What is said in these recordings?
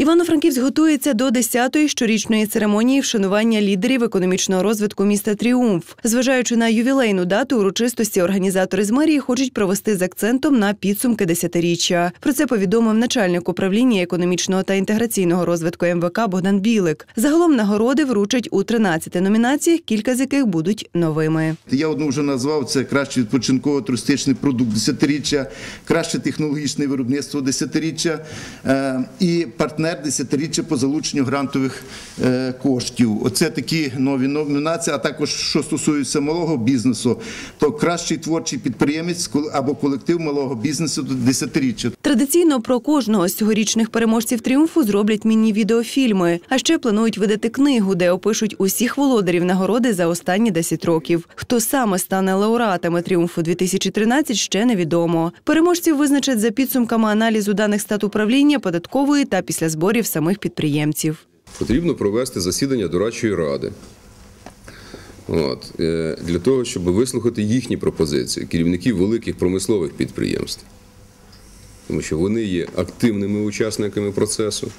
Івано-Франківськ готується до 10-ї щорічної церемонії вшанування лідерів економічного розвитку міста Тріумф. Зважаючи на ювілейну дату урочистості, організатори з мерії хочуть провести з акцентом на підсумки десятиріччя. Про це повідомив начальник управління економічного та інтеграційного розвитку МВК Богдан Білик. Загалом нагороди вручать у 13 номінаціях, кілька з яких будуть новими. Я одну вже назвав це кращий відпочинково-туристичний продукт десятиріччя, краще технологічне виробництво десятиріччя е, і партнер десятиріччя по залученню грантових е, коштів. Оце такі нові номінації. А також що стосується малого бізнесу, то кращий творчий підприємець або колектив малого бізнесу десятиріччя. Традиційно про кожного з цьогорічних переможців тріумфу зроблять міні-відеофільми. А ще планують видати книгу, де опишуть усіх володарів нагороди за останні 10 років. Хто саме стане лауреатами тріумфу 2013, ще невідомо. Переможців визначать за підсумками аналізу даних статуправління, податкової та після зборів самих підприємців. потрібно провести засідання дорадчої ради. От, е, для того, щоб вислухати їхні пропозиції, керівників великих промислових підприємств. Тому що вони є активними учасниками процесу,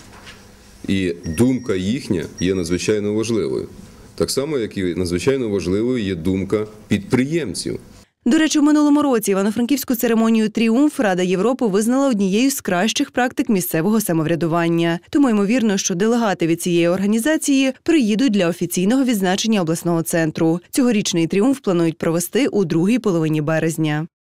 і думка їхня є надзвичайно важливою. Так само, як і надзвичайно важливою є думка підприємців. До речі, в минулому році івано-франківську церемонію Тріумф Рада Європи визнала однією з кращих практик місцевого самоврядування. Тому ймовірно, що делегати від цієї організації приїдуть для офіційного відзначення обласного центру. Цьогорічний тріумф планують провести у другій половині березня.